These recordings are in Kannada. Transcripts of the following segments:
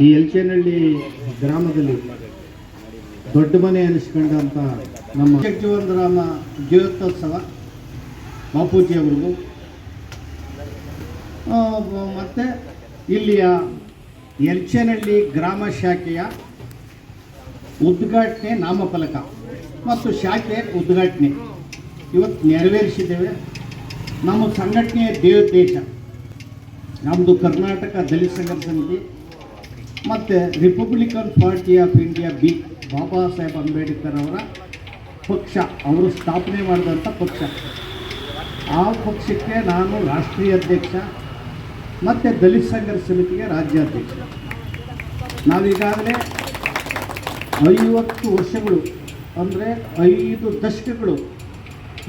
ಈ ಎಲ್ಚೇನಹಳ್ಳಿ ಗ್ರಾಮದಲ್ಲಿ ದೊಡ್ಡ ಮನೆ ಅನಿಸ್ಕೊಂಡಂಥ ನಮ್ಮ ಜಗಜೀವನರಾಮ ಜೀವೋತ್ಸವ ಬಾಪೂಜಿ ಅವ್ರಿಗೂ. ಆ, ಮತ್ತು ಇಲ್ಲಿಯ ಎಲ್ಚೇನಹಳ್ಳಿ ಗ್ರಾಮ ಶಾಖೆಯ ಉದ್ಘಾಟನೆ ನಾಮಫಲಕ ಮತ್ತು ಶಾಖೆ ಉದ್ಘಾಟನೆ. ಇವತ್ತು ನೆರವೇರಿಸಿದ್ದೇವೆ. ನಮ್ಮ ಸಂಘಟನೆಯ ದೇವೋದ್ದೇಶ ನಮ್ಮದು ಕರ್ನಾಟಕ ದಲಿತ ಸಂಘ ಸಮಿತಿ ಮತ್ತು Republican party of India B Baba Saheb Ambedkar ಅವರ ಪಕ್ಷ, ಅವರು ಸ್ಥಾಪನೆ ಮಾಡಿದಂಥ ಪಕ್ಷ. ಆ ಪಕ್ಷಕ್ಕೆ ನಾನು ರಾಷ್ಟ್ರೀಯ ಅಧ್ಯಕ್ಷ, ಮತ್ತು ದಲಿತ ಸಂಘರ್ಷ ಸಮಿತಿಗೆ ರಾಜ್ಯಾಧ್ಯಕ್ಷ ನಾವೀಗಾಗಲೇ ಐವತ್ತು ವರ್ಷಗಳು, ಅಂದರೆ ಐದು ದಶಕಗಳು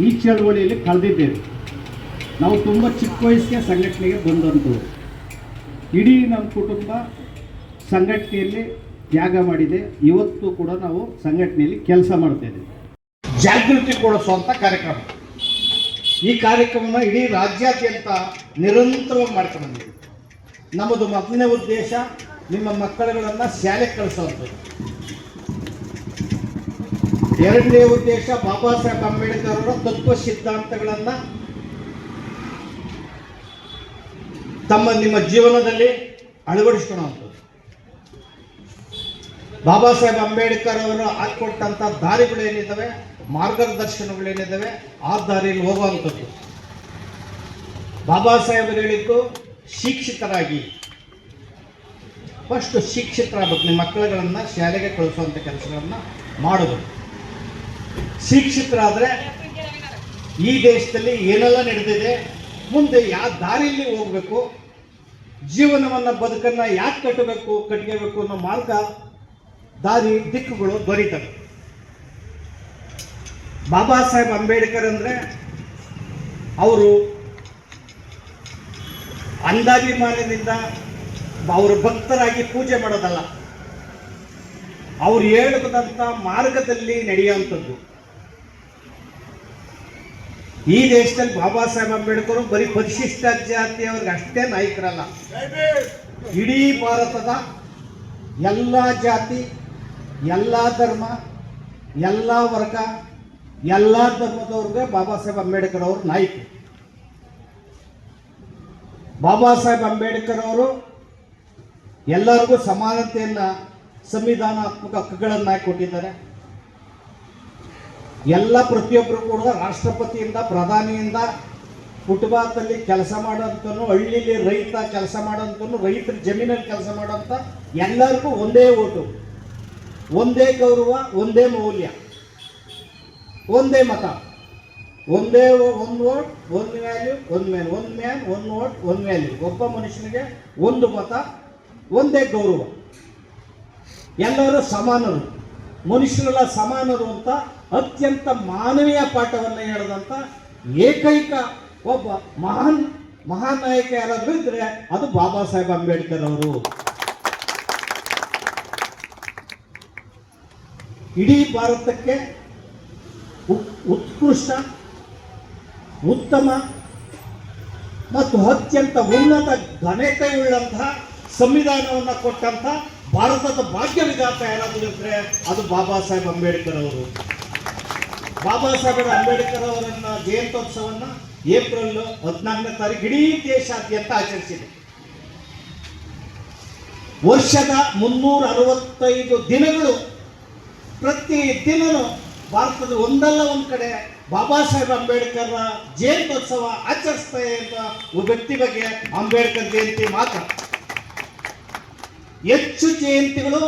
ಈ ಚಳವಳಿಯಲ್ಲಿ ಕಳೆದಿದ್ದೇವೆ. ನಾವು ತುಂಬ ಚಿಕ್ಕ ವಯಸ್ಸಿಗೆ ಸಂಘಟನೆಗೆ ಬಂದಂಥವ್ರು. ಇಡೀ ನಮ್ಮ ಕುಟುಂಬ ಸಂಘಟನೆಯಲ್ಲಿ ತ್ಯಾಗ ಮಾಡಿದೆ. ಇವತ್ತು ಕೂಡ ನಾವು ಸಂಘಟನೆಯಲ್ಲಿ ಕೆಲಸ ಮಾಡ್ತಾ ಜಾಗೃತಿ ಕೊಡಿಸುವಂಥ ಕಾರ್ಯಕ್ರಮ. ಈ ಕಾರ್ಯಕ್ರಮನ ಇಡೀ ರಾಜ್ಯಾದ್ಯಂತ ನಿರಂತರವಾಗಿ ಮಾಡ್ಕೊಂಡು ಬಂದಿದ್ದೀವಿ. ನಮ್ಮದು ಮೊದಲನೇ ಉದ್ದೇಶ ನಿಮ್ಮ ಮಕ್ಕಳುಗಳನ್ನು ಶಾಲೆಗೆ ಕಳಿಸುವಂಥದ್ದು. ಎರಡನೇ ಉದ್ದೇಶ ಬಾಬಾ ಸಾಹೇಬ್ ಅಂಬೇಡ್ಕರ್ ಅವರ ತತ್ವ ಸಿದ್ಧಾಂತಗಳನ್ನು ತಮ್ಮ ನಿಮ್ಮ ಜೀವನದಲ್ಲಿ ಅಳವಡಿಸ್ಕೊಳ್ಳುವಂಥದ್ದು ಬಾಬಾ ಸಾಹೇಬ್ ಅಂಬೇಡ್ಕರ್ ಅವರು ಏನಿದ್ದಾವೆ ಮಾರ್ಗದರ್ಶನಗಳು ಮಾರ್ಗದರ್ಶನಗಳೇನಿದ್ದಾವೆ? ಆ ದಾರಿಯಲ್ಲಿ ಹೋಗುವಂಥದ್ದು. ಬಾಬಾ ಸಾಹೇಬರು ಹೇಳಿದ್ದು ಶಿಕ್ಷಿತರಾಗಿ. ಫಸ್ಟ್ ಶಿಕ್ಷಿತರಾಗಬೇಕು. ನಿಮ್ಮ ಮಕ್ಕಳುಗಳನ್ನು ಶಾಲೆಗೆ ಕಳಿಸುವಂಥ ಕೆಲಸಗಳನ್ನು ಮಾಡೋದು. ಶಿಕ್ಷಿತರಾದರೆ ಈ ದೇಶದಲ್ಲಿ ಏನೆಲ್ಲ ನಡೆದಿದೆ? ಮುಂದೆ ಯಾವ ದಾರಿಯಲ್ಲಿ ಹೋಗಬೇಕು? ಜೀವನವನ್ನು ಬದುಕನ್ನು ಯಾಕೆ ಕಟ್ಟಬೇಕು ಕಟ್ಕೋಬೇಕು ಅನ್ನೋ ಮಾರ್ಗ ದಾರಿ ದಿಕ್ಕುಗಳು ದೊರೀತವೆ. ಬಾಬಾ ಸಾಹೇಬ್ ಅಂಬೇಡ್ಕರ್ ಅಂದರೆ ಅವರು ಅಂದಾಭಿಮಾನದಿಂದ ಅವರು ಭಕ್ತರಾಗಿ ಪೂಜೆ ಮಾಡೋದಲ್ಲ. ಅವ್ರು ಹೇಳಿದಂಥ ಮಾರ್ಗದಲ್ಲಿ ನಡೆಯುವಂಥದ್ದು. ಈ ದೇಶದಲ್ಲಿ ಬಾಬಾ ಸಾಹೇಬ್ ಅಂಬೇಡ್ಕರ್ ಬರೀ ಪರಿಶಿಷ್ಟ ಜಾತಿಯವ್ರಿಗೆ ಅಷ್ಟೇ ನಾಯಕರಲ್ಲ. ಇಡೀ ಭಾರತದ ಎಲ್ಲ ಜಾತಿ ಎಲ್ಲ ಧರ್ಮ, ಎಲ್ಲ ವರ್ಗ, ಎಲ್ಲ ಧರ್ಮದವ್ರಿಗೆ ಬಾಬಾ ಸಾಹೇಬ್ ಅಂಬೇಡ್ಕರ್ ಅವರು ನಾಯಕ ಬಾಬಾ ಸಾಹೇಬ್ ಅಂಬೇಡ್ಕರ್ ಅವರು ಎಲ್ಲರಿಗೂ ಸಮಾನತೆಯನ್ನು, ಸಂವಿಧಾನಾತ್ಮಕ ಹಕ್ಕುಗಳನ್ನು ಕೊಟ್ಟಿದ್ದಾರೆ. ಎಲ್ಲ ಪ್ರತಿಯೊಬ್ಬರು ಕೂಡ ರಾಷ್ಟ್ರಪತಿಯಿಂದ, ಪ್ರಧಾನಿಯಿಂದ ಕುಟುಂಬದಲ್ಲಿ ಕೆಲಸ ಮಾಡೋಂಥನು ಹಳ್ಳಿಲಿ ರೈತ ಕೆಲಸ ಮಾಡೋಂಥನು ರೈತರ ಜಮೀನಲ್ಲಿ ಕೆಲಸ ಮಾಡೋಂಥ ಎಲ್ಲರಿಗೂ ಒಂದೇ ಓಟು. ಒಂದೇ ಗೌರವ, ಒಂದೇ ಮೌಲ್ಯ. ಒಂದೇ ಮತ. ಒಂದೇ ಒಂದು ವೋಟ್, ಒಂದು ವ್ಯಾಲ್ಯೂ, ಒಂದು ಮ್ಯಾನ್. ಒಂದು ಮ್ಯಾನ್, ಒಂದು ವೋಟ್, ಒಂದು ವ್ಯಾಲ್ಯೂ. ಒಬ್ಬ ಮನುಷ್ಯನಿಗೆ ಒಂದು ಮತ, ಒಂದೇ ಗೌರವ. ಎಲ್ಲರೂ ಸಮಾನರು. ಮನುಷ್ಯರೆಲ್ಲ ಸಮಾನರು ಅಂತ ಅತ್ಯಂತ ಮಾನವೀಯ ಪಾಠವನ್ನು ಹೇಳಿದಂಥ ಏಕೈಕ ಒಬ್ಬ ಮಹಾನ್ ಮಹಾನ್ ನಾಯಕ ಯಾರಾದರೂ ಇದ್ರೆ ಅದು ಬಾಬಾ ಸಾಹೇಬ್ ಅಂಬೇಡ್ಕರ್ ಅವರು. ಇಡೀ ಭಾರತಕ್ಕೆ ಉತ್- ಉತ್ಕೃಷ್ಟ, ಉತ್ತಮ ಮತ್ತು ಅತ್ಯಂತ ಉನ್ನತ ಘನತೆಯುಳ್ಳಂತಹ ಸಂವಿಧಾನವನ್ನು ಕೊಟ್ಟಂಥ ಭಾರತದ ಭಾಗ್ಯ ವಿಧಾತ ಯಾರಾದ್ರೆ ಅದು ಬಾಬಾ ಸಾಹೇಬ್ ಅಂಬೇಡ್ಕರ್ ಅವರು. ಬಾಬಾ ಸಾಹೇಬ್ ಅಂಬೇಡ್ಕರ್ ಅವರನ್ನ ಜಯಂತ್ಯೋತ್ಸವನ್ನ ಏಪ್ರಿಲ್ ಹದಿನಾಲ್ಕನೇ ತಾರೀಕು ಇಡೀ ದೇಶಾದ್ಯಂತ ಆಚರಿಸಿದೆ. ವರ್ಷದ ಮುನ್ನೂರ ಅರವತ್ತೈದು ದಿನಗಳು ಪ್ರತಿ ದಿನವೂ ಭಾರತದ ಒಂದಲ್ಲ ಒಂದು ಕಡೆ ಬಾಬಾ ಸಾಹೇಬ್ ಅಂಬೇಡ್ಕರ್ ಜಯಂತ್ಯೋತ್ಸವ ಆಚರಿಸ್ತಾ ಅಂತ ಒಬ್ಬ ವ್ಯಕ್ತಿ ಬಗ್ಗೆ ಅಂಬೇಡ್ಕರ್ ಜಯಂತಿ ಮಾತ್ರ. ಹೆಚ್ಚು ಜಯಂತಿಗಳು,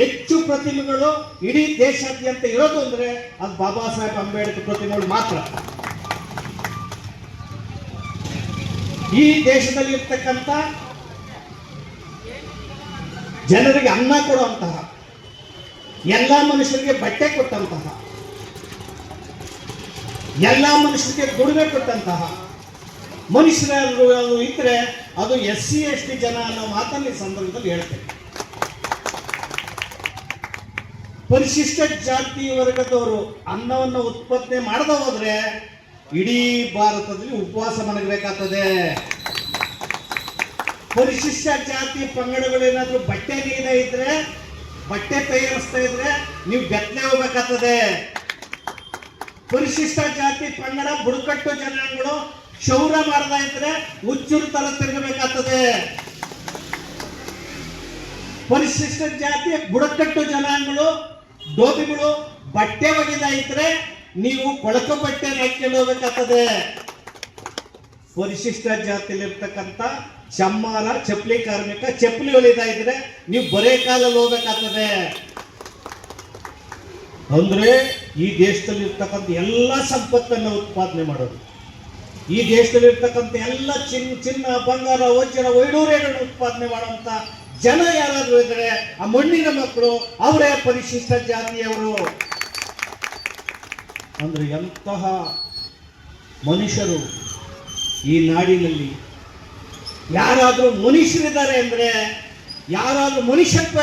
ಹೆಚ್ಚು ಪ್ರತಿಮೆಗಳು ಇಡೀ ದೇಶಾದ್ಯಂತ ಇರೋದು ಅಂದ್ರೆ ಅದು ಬಾಬಾ ಸಾಹೇಬ್ ಅಂಬೇಡ್ಕರ್ ಪ್ರತಿಮೆಗಳು ಮಾತ್ರ. ಈ ದೇಶದಲ್ಲಿ ಇರ್ತಕ್ಕಂಥ ಜನರಿಗೆ ಅನ್ನ ಕೊಡುವಂತಹ ಎಲ್ಲ ಮನುಷ್ಯರಿಗೆ ಬಟ್ಟೆ ಕೊಟ್ಟಂತಹ, ಎಲ್ಲ ಮನುಷ್ಯರಿಗೆ ದುಡಿಮೆ ಕೊಟ್ಟಂತಹ ಮನುಷ್ಯರು ಇದ್ರೆ ಅದು ಎಸ್ ಸಿ ಎಸ್ ಟಿ ಜನ ಅನ್ನೋ ಮಾತನ್ನು ಈ ಸಂದರ್ಭದಲ್ಲಿ ಹೇಳ್ತೇನೆ. ಪರಿಶಿಷ್ಟ ಜಾತಿ ವರ್ಗದವರು ಅನ್ನವನ್ನು ಉತ್ಪತ್ತಿ ಮಾಡದ ಹೋದ್ರೆ ಇಡೀ ಭಾರತದಲ್ಲಿ ಉಪವಾಸ ಮನಗಬೇಕಾಗ್ತದೆ ಪರಿಶಿಷ್ಟ ಜಾತಿ ಪಂಗಡಗಳು ಏನಾದ್ರು ಬಟ್ಟೆ ನೀನೇ ಇದ್ರೆ ಬಟ್ಟೆ ತಯಾರಿಸ್ತಾ ಇದ್ರೆ ನೀವು ಬೆತ್ತಲೆ ಹೋಗ್ಬೇಕಾಗ್ತದೆ. ಪರಿಶಿಷ್ಟ ಜಾತಿ, ಪಂಗಡ, ಬುಡಕಟ್ಟು ಜನಾಂಗಗಳು ಕ್ಷೌರ ಮಾಡ್ತಾ ಇದ್ರೆ ಹುಚ್ಚೂರು ತರ ತಿರುಗಬೇಕಾಗ್ತದೆ. ಪರಿಶಿಷ್ಟ ಜಾತಿ, ಬುಡಕಟ್ಟು ಜನಾಂಗಗಳು, ಡೋಬಿಗಳು ಬಟ್ಟೆ ಒಗೆದ ಇದ್ರೆ ನೀವು ಕೊಳಕ ಬಟ್ಟೆ ಹಾಕೊಂಡು ಹೋಗ್ಬೇಕಾಗ್ತದೆ. ಪರಿಶಿಷ್ಟ ಜಾತಿಯಲ್ಲಿರ್ತಕ್ಕಂಥ ಚಮ್ಮಾರ ಚಪ್ಪಲಿ ಕಾರ್ಮಿಕ ಚಪ್ಪಲಿ ಹೊಲಿತಾ ಇದ್ರೆ ನೀವು ಬರೇ ಕಾಲಲ್ಲಿ ಹೋಗ್ಬೇಕಾಗ್ತದೆ. ಅಂದ್ರೆ ಈ ದೇಶದಲ್ಲಿ ಇರ್ತಕ್ಕಂಥ ಎಲ್ಲ ಸಂಪತ್ತನ್ನು ಉತ್ಪಾದನೆ ಮಾಡೋದು. ಈ ದೇಶದಲ್ಲಿ ಇರ್ತಕ್ಕಂಥ ಎಲ್ಲ ಚಿನ್ನ ಚಿನ್ನ, ಬಂಗಾರ, ವಜ್ರ ವೈಡೂರ್ಯಗಳನ್ನು ಉತ್ಪಾದನೆ ಮಾಡುವಂತ ಜನ ಯಾರಾದ್ರೂ ಇದ್ರೆ ಆ ಮಣ್ಣಿನ ಮಕ್ಕಳು ಅವರೇ ಪರಿಶಿಷ್ಟ ಜಾತಿಯವರು ಅಂದ್ರೆ ಎಂತಹ ಮನುಷ್ಯರು ಈ ನಾಡಿನಲ್ಲಿ ಯಾರಾದರೂ ಮನುಷ್ಯರಿದ್ದಾರೆ ಅಂದರೆ, ಯಾರಾದರೂ ಮನುಷ್ಯತ್ವ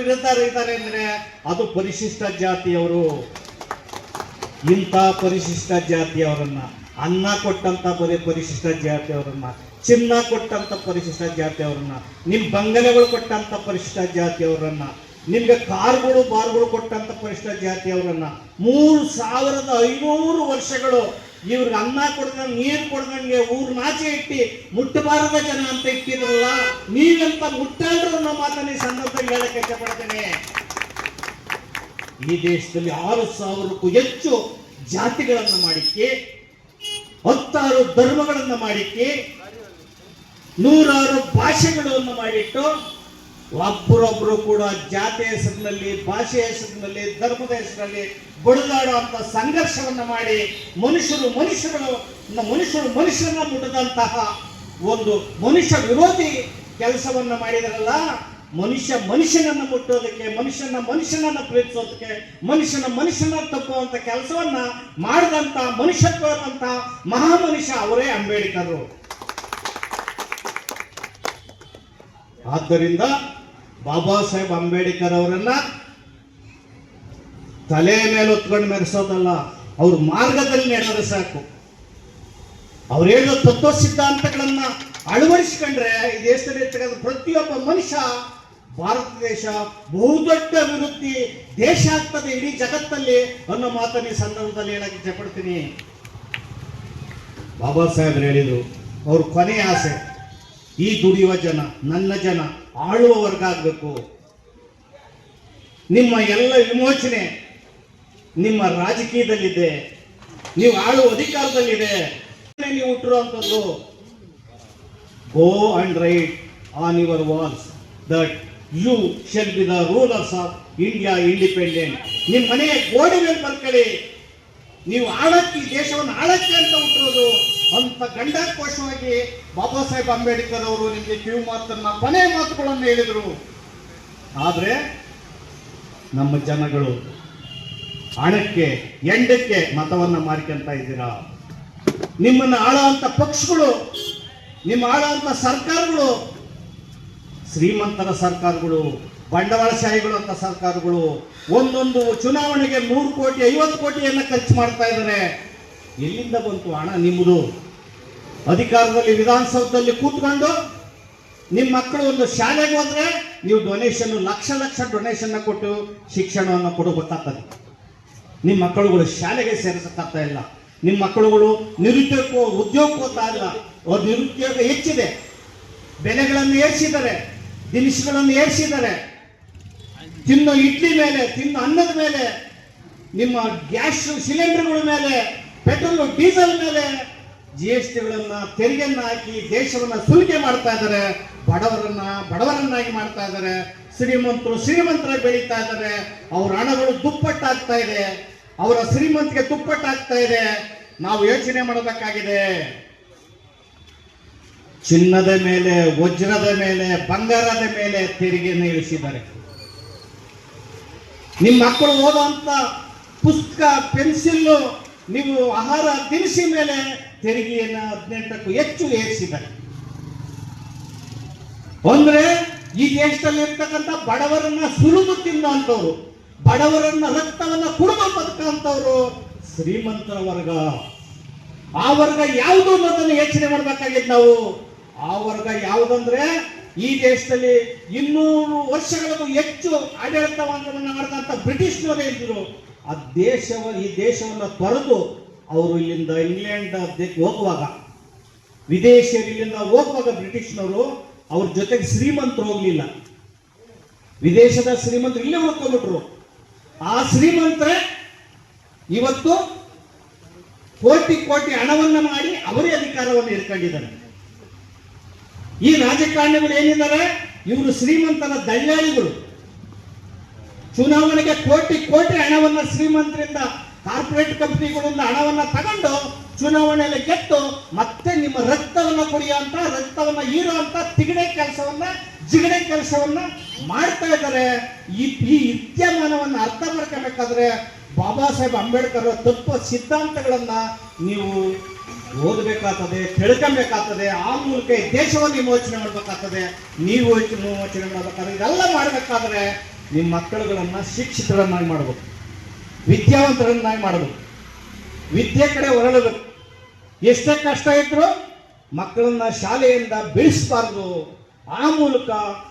ಇರ್ತಾರೆ ಇದ್ದಾರೆ ಅಂದರೆ, ಅದು ಪರಿಶಿಷ್ಟ ಜಾತಿಯವರು. ಇಂಥ ಪರಿಶಿಷ್ಟ ಜಾತಿಯವರನ್ನ, ಅನ್ನ ಕೊಟ್ಟಂತ ಬರೀ ಪರಿಶಿಷ್ಟ ಜಾತಿಯವರನ್ನ, ಚಿನ್ನ ಕೊಟ್ಟಂತ ಪರಿಶಿಷ್ಟ ಜಾತಿಯವರನ್ನ ನಿಮ್ಮ ಬಂಗಲೆಗಳು ಕೊಟ್ಟಂತ ಪರಿಶಿಷ್ಟ ಜಾತಿಯವರನ್ನ, ನಿಮಗೆ ಕಾರ್ಗಳು, ಬಾರ್ಗಳು ಕೊಟ್ಟಂತ ಪರಿಶಿಷ್ಟ ಜಾತಿಯವರನ್ನ, ಮೂರು ಸಾವಿರದ ಐನೂರು ವರ್ಷಗಳು ಇವ್ರಿಗೆ ಅನ್ನ ಕೊಡ್ದಂಗೆ ನೀರು ಕೊಡ್ದಂಗೆ ಊರ್ ನಾಚೆ ಇಟ್ಟು ಮುಟ್ಟಬಾರದ ಜನ ಅಂತ ಇಟ್ಟಿದ್ರಲ್ಲ, ನೀವೆಂತ ಮುಟ್ಟಾಡ್ರು ಅನ್ನೋ ಮಾತನ್ನ ಈ ಸಂದರ್ಭದಲ್ಲಿ ಹೇಳಕ್ಕೆ ಇಷ್ಟಪಡ್ತೇನೆ. ಈ ದೇಶದಲ್ಲಿ ಆರು ಸಾವಿರಕ್ಕೂ ಹೆಚ್ಚು ಜಾತಿಗಳನ್ನು ಮಾಡಿಕ್ಕೆ, ಹತ್ತಾರು ಧರ್ಮಗಳನ್ನು ಮಾಡಿಕ್ಕೆ, ನೂರಾರು ಭಾಷೆಗಳನ್ನು ಮಾಡಿಟ್ಟು ಒಬ್ಬರೊಬ್ಬರು ಕೂಡ ಜಾತಿ ಹೆಸರಿನಲ್ಲಿ, ಭಾಷೆ ಹೆಸರಿನಲ್ಲಿ, ಧರ್ಮದ ಹೆಸರಿನಲ್ಲಿ ಬಡಿದಾಡುವಂತ ಸಂಘರ್ಷವನ್ನು ಮಾಡಿ ಮನುಷ್ಯರು ಮನುಷ್ಯರು ಮನುಷ್ಯರು ಮನುಷ್ಯರನ್ನ ಮುಟ್ಟದಂತಹ ಒಂದು ಮನುಷ್ಯ ವಿರೋಧಿ ಕೆಲಸವನ್ನು ಮಾಡಿದಾರಲ್ಲ, ಮನುಷ್ಯ ಮನುಷ್ಯನನ್ನು ಮುಟ್ಟೋದಕ್ಕೆ, ಮನುಷ್ಯನ ಮನುಷ್ಯನನ್ನ ಪ್ರೀತಿಸೋದಕ್ಕೆ, ಮನುಷ್ಯನ ಮನುಷ್ಯನ ತಪ್ಪುವಂತ ಕೆಲಸವನ್ನ ಮಾಡಿದಂತ ಮನುಷ್ಯತ್ವ ಅಂತ ಮಹಾ ಮನುಷ್ಯ ಅವರೇ ಅಂಬೇಡ್ಕರ್. ಆದ್ದರಿಂದ ಬಾಬಾ ಸಾಹೇಬ್ ಅಂಬೇಡ್ಕರ್ ಅವರನ್ನ ತಲೆ ಮೇಲೆ ಹೊತ್ಕೊಂಡು ಮೆರೆಸೋದಲ್ಲ, ಅವ್ರ ಮಾರ್ಗದಲ್ಲಿ ನಡೆದ್ರೆ ಸಾಕು. ಅವ್ರು ಹೇಳೋ ತತ್ವ ಸಿದ್ಧಾಂತಗಳನ್ನ ಅಳವಡಿಸ್ಕೊಂಡ್ರೆ ಈ ದೇಶದಲ್ಲಿ ಇರ್ತಕ್ಕಂಥ ಪ್ರತಿಯೊಬ್ಬ ಮನುಷ್ಯ ಭಾರತ ದೇಶ ಬಹುದೊಡ್ಡ ಅಭಿವೃದ್ಧಿ ದೇಶ ಆಗ್ತದೆ ಇಡೀ ಜಗತ್ತಲ್ಲಿ ಅನ್ನೋ ಮಾತನ್ನ ಈ ಸಂದರ್ಭದಲ್ಲಿ ಹೇಳಕ್ಕೆ ಇಷ್ಟಪಡ್ತೀನಿ ಬಾಬಾ ಸಾಹೇಬ್ರು ಹೇಳಿದರು, ಅವ್ರ ಕೊನೆಯ ಆಸೆ ಈ ದುಡಿಯುವ ಜನ, ನನ್ನ ಜನ ಆಳುವ ವರ್ಗ ಆಗಬೇಕು. ನಿಮ್ಮ ಎಲ್ಲ ವಿಮೋಚನೆ ನಿಮ್ಮ ರಾಜಕೀಯದಲ್ಲಿದೆ. ನೀವು ಆಳುವ ಅಧಿಕಾರದಲ್ಲಿದೆ. ನೀವು ಹುಟ್ಟಿರುವಂಥದ್ದು go and write on your walls that you shall be the rulers of India independent ನಿಮ್ಮ ಮನೆಯ ಗೋಡೆ ಮೇಲೆ ಬರ್ಕೊಳ್ಳಿ. ನೀವು ಆಳಕ್ಕೆ, ದೇಶವನ್ನು ಆಳಕ್ಕೆ ಅಂತ ಹುಟ್ಟಿರೋದು ಅಂತ ಗಂಡಾಕೋಶವಾಗಿ ಬಾಬಾ ಸಾಹೇಬ್ ಅಂಬೇಡ್ಕರ್ ಅವರು ನಿಮಗೆ ಕಿವಿ ಮಾತನ್ನ ಕೊನೆ ಮಾತುಗಳನ್ನು ಹೇಳಿದರು. ಆದರೆ ನಮ್ಮ ಜನಗಳು ಹಣಕ್ಕೆ, ಎಂಡಕ್ಕೆ ಮತವನ್ನ ಮಾರ್ಕೊಂತ ಇದ್ದೀರಾ? ನಿಮ್ಮನ್ನ ಆಳಂತ ಪಕ್ಷಗಳು, ನಿಮ್ಮ ಆಳಂತ ಸರ್ಕಾರಗಳು, ಶ್ರೀಮಂತರ ಸರ್ಕಾರಗಳು, ಬಂಡವಾಳಶಾಹಿಗಳು ಅಂತ ಸರ್ಕಾರಗಳು ಒಂದೊಂದು ಚುನಾವಣೆಗೆ ನೂರು ಕೋಟಿ, ಐವತ್ತು ಕೋಟಿಯನ್ನ ಖರ್ಚು ಮಾಡ್ತಾ ಇದ್ದಾರೆ ಎಲ್ಲಿಂದ ಬಂತು ಹಣ ನಿಮ್ಮದು ಅಧಿಕಾರದಲ್ಲಿ ವಿಧಾನಸೌಧದಲ್ಲಿ ಕೂತ್ಕೊಂಡು ನಿಮ್ಮ ಮಕ್ಕಳು ಒಂದು ಶಾಲೆಗೆ ಹೋದ್ರೆ ನೀವು ಡೊನೇಷನ್ ಲಕ್ಷ ಲಕ್ಷ ಡೊನೇಷನ್ ಕೊಟ್ಟು ಶಿಕ್ಷಣವನ್ನು ಕೊಡಬೇಕಾಗ್ತದೆ ನಿಮ್ಮ ಮಕ್ಕಳುಗಳು ಶಾಲೆಗೆ ಸೇರಿಸಕ್ಕಾಗ್ತಾ ಇಲ್ಲ. ನಿಮ್ಮ ಮಕ್ಕಳುಗಳು ನಿರುದ್ಯೋಗ ಹೋಗ್ತಾ ಇಲ್ಲ. ಅವ್ರ ನಿರುದ್ಯೋಗ ಹೆಚ್ಚಿದೆ. ಬೆಲೆಗಳನ್ನು ಏರಿಸಿದ್ದಾರೆ. ದಿನಿಸುಗಳನ್ನು ಏರಿಸಿದ್ದಾರೆ. ತಿನ್ನೋ ಇಡ್ಲಿ ಮೇಲೆ, ತಿನ್ನೋ ಅನ್ನದ ಮೇಲೆ, ನಿಮ್ಮ ಗ್ಯಾಸ್ ಸಿಲಿಂಡರ್ಗಳ ಮೇಲೆ ಪೆಟ್ರೋಲ್, ಡೀಸೆಲ್ ಮೇಲೆ ಜಿ ಎಸ್ ಟಿಗಳನ್ನ ತೆರಿಗೆಯನ್ನ ಹಾಕಿ ದೇಶವನ್ನ ಸುಲಿಗೆ ಮಾಡ್ತಾ ಇದ್ದಾರೆ ಬಡವರನ್ನ ಬಡವರನ್ನಾಗಿ ಮಾಡ್ತಾ ಇದ್ದಾರೆ ಶ್ರೀಮಂತರು ಶ್ರೀಮಂತರ ಬೆಳೀತಾ ಇದ್ದಾರೆ ಅವ್ರ ಹಣಗಳು ದುಪ್ಪಟ್ಟಾಗ್ತಾ ಇದೆ, ಅವರ ಶ್ರೀಮಂತಿಗೆ ದುಪ್ಪಟ್ಟಾಗ್ತಾ ಇದೆ. ನಾವು ಯೋಚನೆ ಮಾಡಬೇಕಾಗಿದೆ ಚಿನ್ನದ ಮೇಲೆ, ವಜ್ರದ ಮೇಲೆ, ಬಂಗಾರದ ಮೇಲೆ ತೆರಿಗೆಯನ್ನು ಇಳಿಸಿದ್ದಾರೆ ನಿಮ್ಮ ಮಕ್ಕಳು ಓದುವಂತ ಪುಸ್ತಕ, ಪೆನ್ಸಿಲ್ಲು ನೀವು ಆಹಾರ ತಿನ್ನಿಸಿದ ಮೇಲೆ ತೆರಿಗೆಯನ್ನು ಹದಿನೆಂಟಕ್ಕೂ ಹೆಚ್ಚು ಏರಿಸಿದ್ದಾರೆ ಅಂದ್ರೆ ಈ ದೇಶದಲ್ಲಿ ಇರ್ತಕ್ಕಂಥ ಬಡವರನ್ನ ಸುಲಿದು ತಿನ್ನುವಂಥವ್ರು ಬಡವರನ್ನ ರಕ್ತವನ್ನ ಕುಡಿದು ಬದುಕಂತವ್ರು ಶ್ರೀಮಂತರ ವರ್ಗ. ಆ ವರ್ಗ ಯಾವುದು ಅನ್ನೋದನ್ನು ಯೋಚನೆ ಮಾಡ್ಬೇಕಾಗಿದ್ದು ನಾವು? ಆ ವರ್ಗ ಯಾವುದಂದ್ರೆ ಈ ದೇಶದಲ್ಲಿ ಇನ್ನೂರು ವರ್ಷಗಳಿಗೂ ಹೆಚ್ಚು ಆಡಳಿತವನ್ನು ಮಾಡಿದಂತ ಬ್ರಿಟಿಷ್ನವರೇ ಇದ್ರು. ಆ ದೇಶವ, ಈ ದೇಶವನ್ನು ತೊರೆದು ಅವರು ಇಲ್ಲಿಂದ ಇಂಗ್ಲೆಂಡ್ ಹೋಗುವಾಗ ವಿದೇಶಿಯರು ಇಲ್ಲಿಂದ ಹೋಗುವಾಗ ಬ್ರಿಟಿಷ್ನವರು ಅವ್ರ ಜೊತೆಗೆ ಶ್ರೀಮಂತರು ಹೋಗ್ಲಿಲ್ಲ. ವಿದೇಶದ ಶ್ರೀಮಂತರು ಇಲ್ಲೇ ಉಳ್ಕೊಂಡ್ಬಿಟ್ರು ಆ ಶ್ರೀಮಂತರೇ ಇವತ್ತು ಕೋಟಿ ಕೋಟಿ ಹಣವನ್ನ ಮಾಡಿ ಅವರೇ ಅಧಿಕಾರವನ್ನು ಇಟ್ಕೊಂಡಿದ್ದಾರೆ ಈ ರಾಜಕಾರಣಿಗಳು ಏನಿದ್ದಾರೆ? ಇವರು ಶ್ರೀಮಂತನ ದಳ್ಳಾಳಿಗಳು ಚುನಾವಣೆಗೆ ಕೋಟಿ ಕೋಟಿ ಹಣವನ್ನ ಶ್ರೀಮಂತರಿಂದ ಕಾರ್ಪೊರೇಟ್ ಕಂಪನಿಗಳಿಂದ ಹಣವನ್ನ ತಗೊಂಡು ಚುನಾವಣೆಯಲ್ಲಿ ಗೆದ್ದು ಮತ್ತೆ ನಿಮ್ಮ ರಕ್ತವನ್ನ ಕುಡಿಯುವಂತ ರಕ್ತವನ್ನ ಹೀರುವಂತ ತಿಗಡೆ ಕೆಲಸವನ್ನ, ಜಿಗಡೆ ಕೆಲಸವನ್ನ ಮಾಡ್ತಾ ಇದ್ದಾರೆ. ಈ ಈ ವಿದ್ಯಮಾನವನ್ನ ಅರ್ಥ ಮಾಡ್ಕೋಬೇಕಾದ್ರೆ ಬಾಬಾ ಸಾಹೇಬ್ ಅಂಬೇಡ್ಕರ್ ತತ್ವ ಸಿದ್ಧಾಂತಗಳನ್ನ ನೀವು ಓದಬೇಕಾಗ್ತದೆ, ತಿಳ್ಕೊಬೇಕಾಗ್ತದೆ, ಆ ಮೂಲಕ ದೇಶವನ್ನು ವಿಮೋಚನೆ ಮಾಡ್ಬೇಕಾಗ್ತದೆ. ನೀವು ವಿಮೋಚನೆ ಮಾಡ್ಬೇಕಾದ್ರೆ ಇದೆಲ್ಲ ಮಾಡ್ಬೇಕಾದ್ರೆ ನಿಮ್ಮ ಮಕ್ಕಳುಗಳನ್ನು ಶಿಕ್ಷಿತರನ್ನಾಗಿ ಮಾಡಬೇಕು. ವಿದ್ಯಾವಂತರನ್ನಾಗಿ ಮಾಡಬೇಕು. ವಿದ್ಯೆ ಕಡೆ ಹೊರಳಬೇಕು ಎಷ್ಟೇ ಕಷ್ಟ ಇದ್ರು ಮಕ್ಕಳನ್ನ ಶಾಲೆಯಿಂದ ಬೆಳೆಸಬಾರ್ದು ಆ ಮೂಲಕ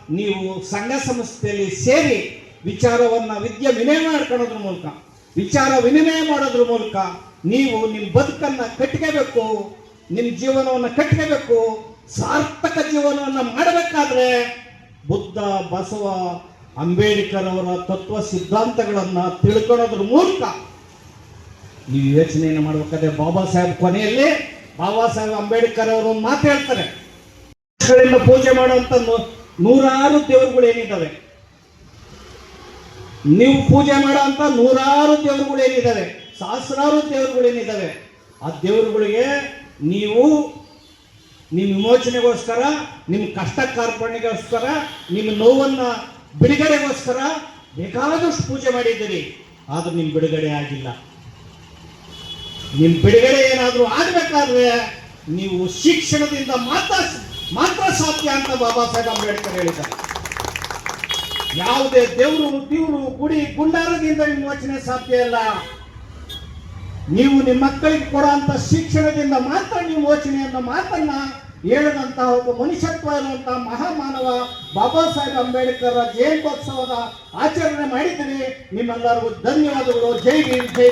ನೀವು ಸಂಘ ಸಂಸ್ಥೆಯಲ್ಲಿ ಸೇರಿ ವಿಚಾರವನ್ನ ವಿದ್ಯೆ ವಿನಿಮಯ ಮಾಡ್ಕೊಳ್ಳೋದ್ರ ಮೂಲಕ, ವಿಚಾರ ವಿನಿಮಯ ಮಾಡೋದ್ರ ಮೂಲಕ ನೀವು ನಿಮ್ಮ ಬದುಕನ್ನ ಕಟ್ಕೋಬೇಕು ನಿಮ್ಮ ಜೀವನವನ್ನು ಕಟ್ಕೋಬೇಕು ಸಾರ್ಥಕ ಜೀವನವನ್ನು ಮಾಡಬೇಕಾದ್ರೆ ಬುದ್ಧ, ಬಸವ ಅಂಬೇಡ್ಕರ್ ಅವರ ತತ್ವ ಸಿದ್ಧಾಂತಗಳನ್ನು ತಿಳ್ಕೊಳ್ಳೋದ್ರ ಮೂಲಕ ನೀವು ಯೋಚನೆಯನ್ನು ಮಾಡಬೇಕಾದ್ರೆ ಬಾಬಾ ಸಾಹೇಬ್ ಕೊನೆಯಲ್ಲಿ ಬಾಬಾ ಸಾಹೇಬ್ ಅಂಬೇಡ್ಕರ್ ಅವರು ಮಾತು ಹೇಳ್ತಾರೆ. ಪೂಜೆ ಮಾಡುವಂತ ನೂರಾರು ದೇವರುಗಳು ಏನಿದ್ದಾವೆ? ನೀವು ಪೂಜೆ ಮಾಡುವಂತ ನೂರಾರು ದೇವರುಗಳು ಏನಿದ್ದಾವೆ? ಸಹಸ್ರಾರು ದೇವರುಗಳು ಏನಿದ್ದಾವೆ? ಆ ದೇವರುಗಳಿಗೆ ನೀವು ನಿಮ್ಮ ವಿಮೋಚನೆಗೋಸ್ಕರ ನಿಮ್ಮ ಕಷ್ಟ ಕಾರ್ಪಣೆಗೋಸ್ಕರ ನಿಮ್ಮ ನೋವನ್ನ ಬಿಡುಗಡೆಗೋಸ್ಕರ ಬೇಕಾದಷ್ಟು ಪೂಜೆ ಮಾಡಿದ್ದೀರಿ, ಆದ್ರೂ ನಿಮ್ಮ ಬಿಡುಗಡೆ ಆಗಿಲ್ಲ. ನಿಮ್ ಬಿಡುಗಡೆ ಏನಾದ್ರೂ ಆಗ್ಬೇಕಾದ್ರೆ ನೀವು ಶಿಕ್ಷಣದಿಂದ ಮಾತ್ರ ಮಾತ್ರ ಸಾಧ್ಯ ಅಂತ ಬಾಬಾ ಸಾಹೇಬ್ ಅಂಬೇಡ್ಕರ್ ಹೇಳಿದ್ದಾರೆ. ಯಾವುದೇ ದೇವರು ದೇವರು, ಗುಡಿ, ಗುಂಡಾರದಿಂದ ವಿಮೋಚನೆ ಸಾಧ್ಯ ಇಲ್ಲ. ನೀವು ನಿಮ್ಮ ಮಕ್ಕಳಿಗೆ ಕೊಡುವಂತ ಶಿಕ್ಷಣದಿಂದ ಮಾತ್ರ ನಿಮ್ಮ ವಿಮೋಚನೆಯನ್ನ ಮಾತನ್ನ ಹೇಳಿದಂತಹ ಒಬ್ಬ ಮನುಷ್ಯತ್ವ ಇರುವಂತಹ ಮಹಾಮಾನವ ಬಾಬಾ ಸಾಹೇಬ್ ಅಂಬೇಡ್ಕರ್ ಜಯಂತ್ಯೋತ್ಸವದ ಆಚರಣೆ ಮಾಡಿದ್ದೀರಿ ನಿಮ್ಮೆಲ್ಲರಿಗೂ ಧನ್ಯವಾದಗಳು. ಜೈ ಭೀಮ್, ಜೈ